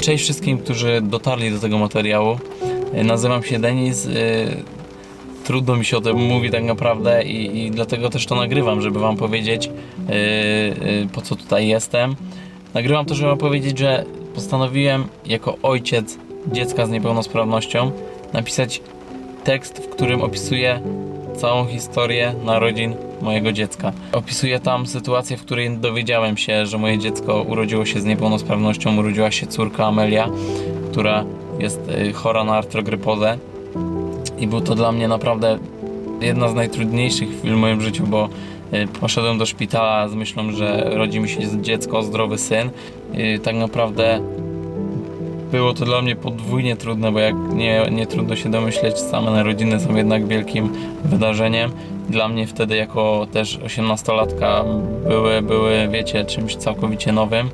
Cześć wszystkim, którzy dotarli do tego materiału. E, Nazywam się Denis. e, Trudno mi się o tym mówi tak naprawdę i, i dlatego też to nagrywam, żeby wam powiedzieć e, po co tutaj jestem. Nagrywam to, żeby wam powiedzieć, że postanowiłem jako ojciec dziecka z niepełnosprawnością napisać tekst, w którym opisuję całą historię narodzin mojego dziecka. Opisuję tam sytuację, w której dowiedziałem się, że moje dziecko urodziło się z niepełnosprawnością, urodziła się córka Amelia, która jest y, chora na artrogrypozę. I był to dla mnie naprawdę jedna z najtrudniejszych chwil w moim życiu, bo y, poszedłem do szpitala z myślą, że rodzi mi się dziecko, zdrowy syn. Y, Tak naprawdę było to dla mnie podwójnie trudne, bo jak nie, nie trudno się domyśleć, same narodziny są jednak wielkim wydarzeniem. Dla mnie wtedy jako też 18-latka były, były, wiecie, czymś całkowicie nowym.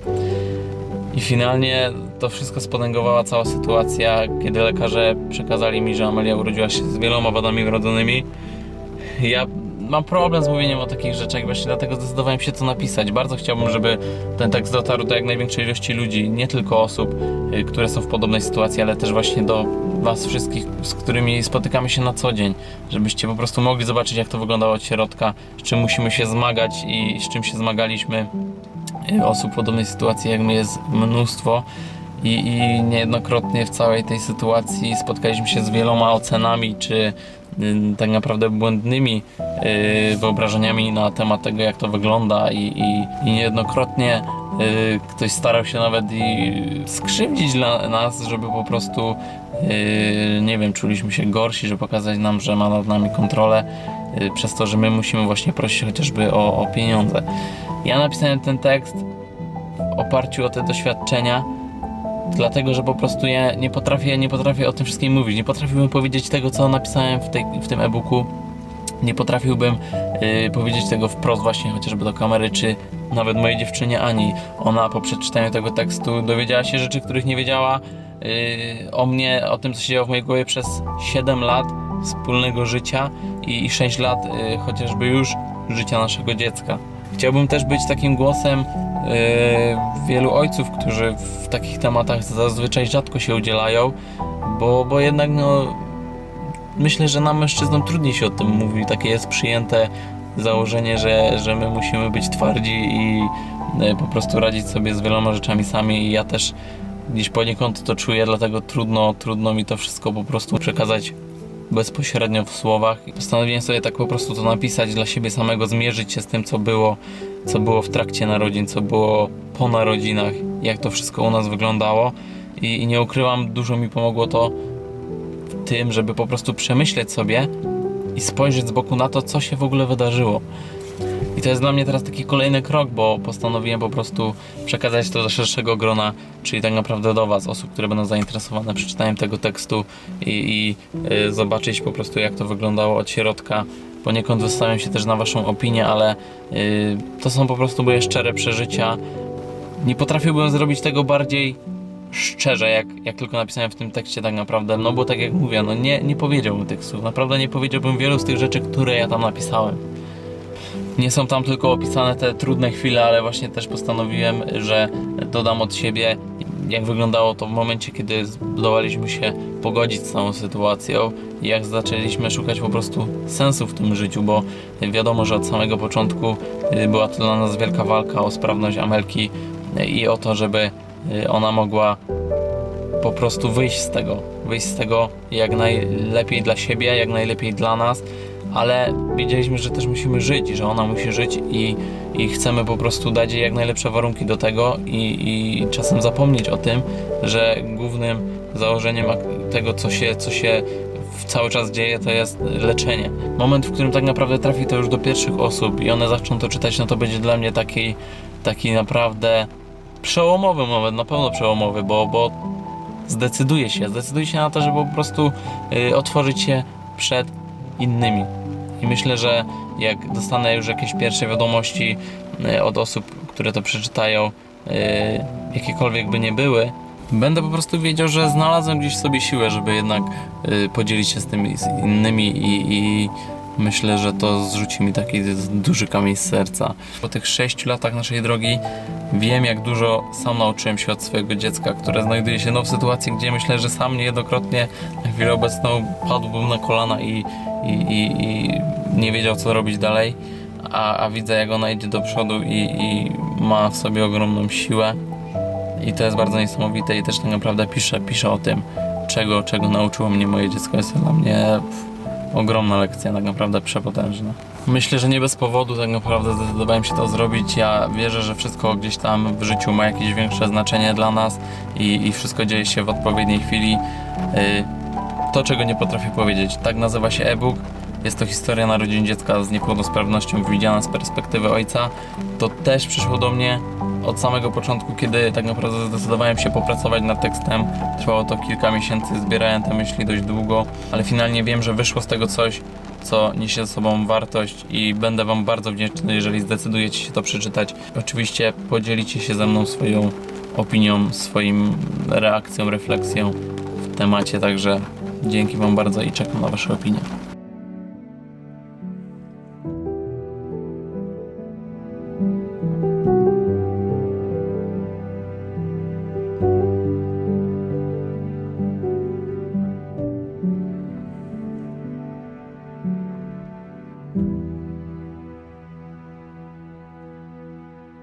I finalnie to wszystko spotęgowała cała sytuacja, kiedy lekarze przekazali mi, że Amelia urodziła się z wieloma wadami wrodzonymi. Ja mam problem z mówieniem o takich rzeczach, właśnie dlatego zdecydowałem się to napisać. Bardzo chciałbym, żeby ten tekst dotarł do jak największej ilości ludzi, nie tylko osób, y, które są w podobnej sytuacji, ale też właśnie do Was wszystkich, z którymi spotykamy się na co dzień, żebyście po prostu mogli zobaczyć, jak to wyglądało od środka, z czym musimy się zmagać i z czym się zmagaliśmy. Y, Osób w podobnej sytuacji jak my jest mnóstwo. I, I niejednokrotnie w całej tej sytuacji spotkaliśmy się z wieloma ocenami, czy tak naprawdę błędnymi y, wyobrażeniami na temat tego, jak to wygląda, i, i, i niejednokrotnie y, ktoś starał się nawet i skrzywdzić dla nas, żeby po prostu, y, nie wiem, czuliśmy się gorsi, żeby pokazać nam, że ma nad nami kontrolę, y, przez to, że my musimy właśnie prosić chociażby o, o pieniądze. Ja napisałem ten tekst w oparciu o te doświadczenia, dlatego że po prostu ja nie potrafię, nie potrafię o tym wszystkim mówić. Nie potrafiłbym powiedzieć tego, co napisałem w, tej, w tym e-booku. Nie potrafiłbym y, powiedzieć tego wprost właśnie chociażby do kamery, czy nawet mojej dziewczynie Ani. Ona po przeczytaniu tego tekstu dowiedziała się rzeczy, których nie wiedziała y, o mnie, o tym, co się działo w mojej głowie przez 7 lat wspólnego życia i, i 6 lat y, chociażby już życia naszego dziecka. Chciałbym też być takim głosem yy, wielu ojców, którzy w takich tematach zazwyczaj rzadko się udzielają, bo, bo jednak no, myślę, że nam mężczyznom trudniej się o tym mówi. Takie jest przyjęte założenie, że, że my musimy być twardzi i yy, po prostu radzić sobie z wieloma rzeczami sami i ja też gdzieś poniekąd to czuję, dlatego trudno, trudno mi to wszystko po prostu przekazać bezpośrednio w słowach. Postanowiłem sobie tak po prostu to napisać dla siebie samego, zmierzyć się z tym, co było, co było w trakcie narodzin, co było po narodzinach, jak to wszystko u nas wyglądało. I, i nie ukrywam, dużo mi pomogło to w tym, żeby po prostu przemyśleć sobie i spojrzeć z boku na to, co się w ogóle wydarzyło. I to jest dla mnie teraz taki kolejny krok, bo postanowiłem po prostu przekazać to do szerszego grona, czyli tak naprawdę do Was, osób, które będą zainteresowane przeczytaniem tego tekstu i, i y, zobaczyć po prostu jak to wyglądało od środka. Poniekąd wystawiam się też na Waszą opinię, ale y, to są po prostu moje szczere przeżycia. Nie potrafiłbym zrobić tego bardziej szczerze, jak, jak tylko napisałem w tym tekście tak naprawdę, no bo tak jak mówię, no nie, nie powiedziałbym tych słów, naprawdę nie powiedziałbym wielu z tych rzeczy, które ja tam napisałem. Nie są tam tylko opisane te trudne chwile, ale właśnie też postanowiłem, że dodam od siebie, jak wyglądało to w momencie, kiedy zdołaliśmy się pogodzić z całą sytuacją i jak zaczęliśmy szukać po prostu sensu w tym życiu, bo wiadomo, że od samego początku y, była to dla nas wielka walka o sprawność Amelki y, i o to, żeby y, ona mogła po prostu wyjść z tego, wyjść z tego jak najlepiej dla siebie, jak najlepiej dla nas, ale wiedzieliśmy, że też musimy żyć, że ona musi żyć i, i chcemy po prostu dać jej jak najlepsze warunki do tego i, i czasem zapomnieć o tym, że głównym założeniem tego, co się, co się cały czas dzieje, to jest leczenie. Moment, w którym tak naprawdę trafi to już do pierwszych osób i one zaczną to czytać, no to będzie dla mnie taki, taki naprawdę przełomowy moment, na pewno przełomowy, bo, bo zdecyduje się, zdecyduje się na to, żeby po prostu y, otworzyć się przed innymi. I myślę, że jak dostanę już jakieś pierwsze wiadomości y, od osób, które to przeczytają, y, jakiekolwiek by nie były, będę po prostu wiedział, że znalazłem gdzieś w sobie siłę, żeby jednak y, podzielić się z tymi z innymi i, i myślę, że to zrzuci mi taki duży kamień z serca. Po tych 6 latach naszej drogi wiem, jak dużo sam nauczyłem się od swojego dziecka, które znajduje się no, w sytuacji, gdzie myślę, że sam niejednokrotnie na chwilę obecną padłbym na kolana i, i, i, i nie wiedział, co robić dalej. A, a widzę, jak ona idzie do przodu i, i ma w sobie ogromną siłę. I to jest bardzo niesamowite i też tak naprawdę piszę, piszę o tym, czego, czego nauczyło mnie moje dziecko. Jest to dla mnie ogromna lekcja, tak naprawdę przepotężna. Myślę, że nie bez powodu tak naprawdę zdecydowałem się to zrobić. Ja wierzę, że wszystko gdzieś tam w życiu ma jakieś większe znaczenie dla nas i, i wszystko dzieje się w odpowiedniej chwili. Yy, to, czego nie potrafię powiedzieć, tak nazywa się e-book. Jest to historia narodzin dziecka z niepełnosprawnością widziana z perspektywy ojca. To też przyszło do mnie od samego początku, kiedy tak naprawdę zdecydowałem się popracować nad tekstem. Trwało to kilka miesięcy, zbierałem te myśli dość długo, ale finalnie wiem, że wyszło z tego coś, co niesie ze sobą wartość i będę Wam bardzo wdzięczny, jeżeli zdecydujecie się to przeczytać. Oczywiście podzielicie się ze mną swoją opinią, swoim reakcją, refleksją w temacie, także dzięki Wam bardzo i czekam na Wasze opinie.